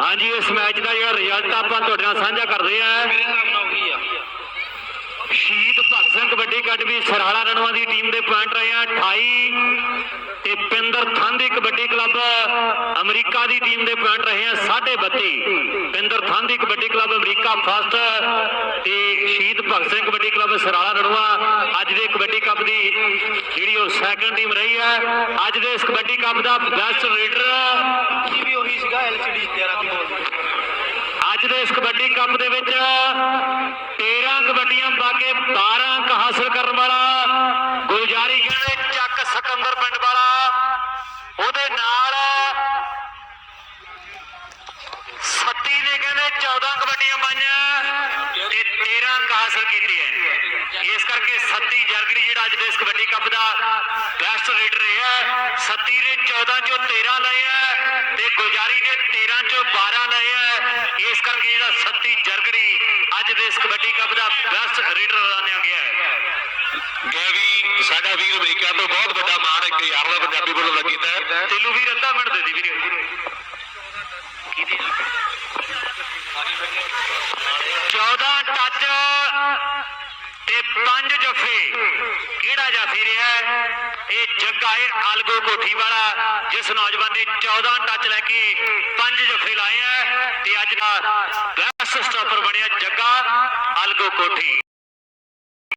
ਹਾਂਜੀ ਇਸ ਮੈਚ ਦਾ ਜਿਹੜਾ ਰਿਜ਼ਲਟ ਆਪਾਂ ਤੁਹਾਡੇ ਨਾਲ ਸਾਂਝਾ ਕਰਦੇ ਆ। ਸਿੰਘ ਕਬੱਡੀ ਅਕੈਡਮੀ ਸਰਾਲਾ ਰਣਵਾ ਦੀ ਟੀਮ ਦੇ ਪੁਆਇੰਟ ਰਹੇ ਆ। 28 ਤੇ ਪਿੰਦਰ ਥਾਂਦੀ ਕਬੱਡੀ ਕਲੱਬ ਅਮਰੀਕਾ ਦੀ ਟੀਮ ਦੇ ਪੁਆਇੰਟ ਰਹੇ ਆ 32.5 Pinder Thandi kabaddi club America first ਤੇ ਸ਼ਹੀਦ ਭਗਤ ਸਿੰਘ ਕਬੱਡੀ ਕਲੱਬ ਸਰਾਲਾ ਰਣਵਾ ਅੱਜ ਦੇ ਕਬੱਡੀ ਕੱਪ ਦੀ ਜਿਹੜੀ ਉਹ ਸੈਕੰਡ ਟੀਮ ਰਹੀ ਹੈ ਅੱਜ ਦੇ ਇਸ ਕਬੱਡੀ ਕੱਪ ਦਾ ਬੈਸਟ ਰੀਡਰ ਵੀ ਉਹੀ ਸੀਗਾ ਐਲਸੀਡੀ 11 ਦੀ ਬੋਲ ਅੱਜ ਦੇ ਇਸ ਕਬੱਡੀ ਕੱਪ ਦੇ ਵਿੱਚ 13 ਕਬੱਡੀਆਂ ਪਾ ਕੇ 12 ਨੇ ਕਹਿੰਦੇ 14 ਕਬੱਡੀਆਂ ਪਾਈਆਂ ਤੇ 13 ਅੰਕ ਹਾਸਲ ਕੀਤੇ ਐ ਇਸ ਕਰਕੇ ਸੱਤੀ ਜਰਗੜੀ ਜਿਹੜਾ ਅੱਜ ਦੇ ਇਸ ਕਬੱਡੀ ਕੱਪ ਦਾ ਬੈਸਟ ਰੇਡਰ ਰਿਹਾ ਸੱਤੀ ਨੇ 14 ਚੋਂ 13 ਲਏ ਐ ਤੇ ਗੁਲਜਾਰੀ ਨੇ 13 ਚੋਂ 12 ਲਏ ਐ ਇਸ ਕਰਕੇ ਜਿਹੜਾ ਸੱਤੀ ਜਰਗੜੀ ਅੱਜ ਦੇ ਇਸ ਕਬੱਡੀ ਕੱਪ ਦਾ ਬੈਸਟ ਰੇਡਰ ਐਲਾਨਿਆ ਗਿਆ ਹੈ। ਗੈਵੀ ਸਾਡਾ ਵੀਰ ਅਮਰੀਕਾ ਤੋਂ ਬਹੁਤ ਵੱਡਾ ਮਾਣ ਇੱਕ ਯਾਰ ਦਾ ਪੰਜਾਬੀ ਬੋਲਣ ਦਾ ਕੀਤਾ ਹੈ। ਤੈਨੂੰ ਵੀਰ ਅੱਧਾ ਮਿੰਟ ਦੇ ਦੀ ਵੀਰੇ। ਕਿਹਦੀ 14 ਟੱਚ ਤੇ 5 ਜਫੇ। ਕਿਹੜਾ ਜਾਫੀ ਰਿਹਾ ਇਹ ਜੱਗਾ ਹੈ ਅਲਗੋ ਕੋਠੀ ਵਾਲਾ, ਜਿਸ ਨੌਜਵਾਨ ਨੇ 14 ਟੱਚ ਲੈ ਕੇ ਪੰਜ ਜਫੇ ਲਾਏ ਆ। ਤੇ ਅੱਜ ਦਾ ਬੈਸਟ ਸਟਾਪਰ ਬਣਿਆ ਜੱਗਾ ਅਲਗੋ ਕੋਠੀ।